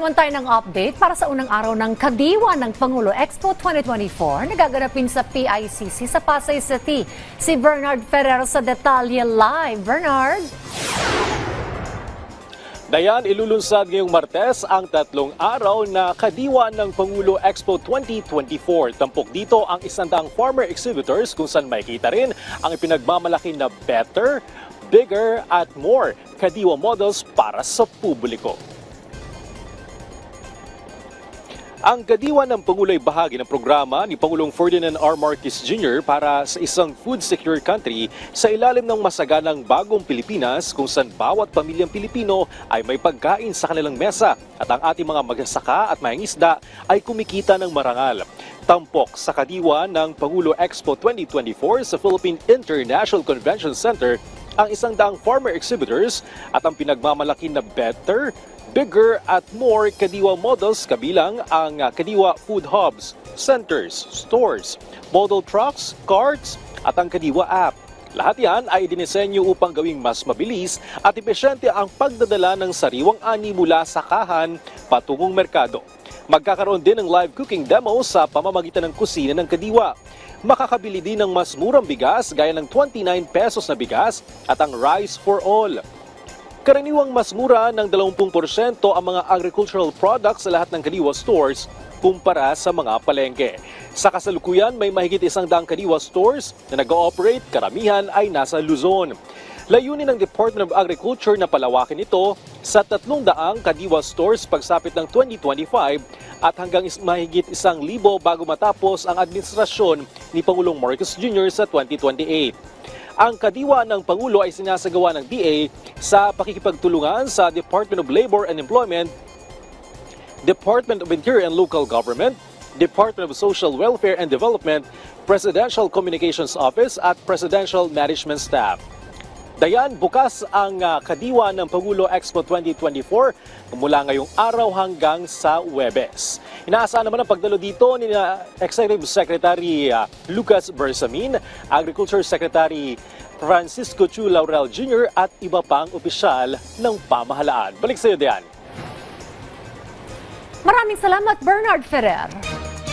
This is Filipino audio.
naman tayo ng update para sa unang araw ng Kadiwa ng Pangulo Expo 2024 na gaganapin sa PICC sa Pasay City. Si Bernard Ferrer sa Detalye Live. Bernard? Dayan, ilulunsad ngayong Martes ang tatlong araw na Kadiwa ng Pangulo Expo 2024. Tampok dito ang isandang farmer exhibitors kung saan makikita rin ang ipinagmamalaki na better, bigger at more Kadiwa models para sa publiko. Ang kadiwa ng Pangulo ay bahagi ng programa ni Pangulong Ferdinand R. Marcos Jr. para sa isang food secure country sa ilalim ng masaganang bagong Pilipinas kung saan bawat pamilyang Pilipino ay may pagkain sa kanilang mesa at ang ating mga magsasaka at mangingisda ay kumikita ng marangal. Tampok sa kadiwa ng Pangulo Expo 2024 sa Philippine International Convention Center ang isang daang farmer exhibitors at ang pinagmamalaki na better, bigger at more Kadiwa models kabilang ang uh, Kadiwa food hubs, centers, stores, model trucks, carts at ang Kadiwa app. Lahat yan ay dinisenyo upang gawing mas mabilis at epesyente ang pagdadala ng sariwang ani mula sa kahan patungong merkado. Magkakaroon din ng live cooking demo sa pamamagitan ng kusina ng Kadiwa. Makakabili din ng mas murang bigas gaya ng 29 pesos na bigas at ang rice for all. Karaniwang mas mura ng 20% ang mga agricultural products sa lahat ng Kadiwa stores kumpara sa mga palengke. Sa kasalukuyan, may mahigit isang daang Kadiwa stores na nag-ooperate, karamihan ay nasa Luzon. Layunin ng Department of Agriculture na palawakin ito sa tatlong daang Kadiwa stores pagsapit ng 2025 at hanggang mahigit isang libo bago matapos ang administrasyon ni Pangulong Marcos Jr. sa 2028. Ang kadiwa ng Pangulo ay sinasagawa ng DA sa pakikipagtulungan sa Department of Labor and Employment, Department of Interior and Local Government, Department of Social Welfare and Development, Presidential Communications Office at Presidential Management Staff. Dayan, bukas ang ah, kadiwa ng Pangulo Expo 2024 mula ngayong araw hanggang sa Webes. Inaasahan naman ang pagdalo dito ni ah, Executive Secretary ah, Lucas Bersamin, Agriculture Secretary Francisco Chu Laurel Jr. at iba pang opisyal ng pamahalaan. Balik sa iyo, Dayan. Maraming salamat, Bernard Ferrer.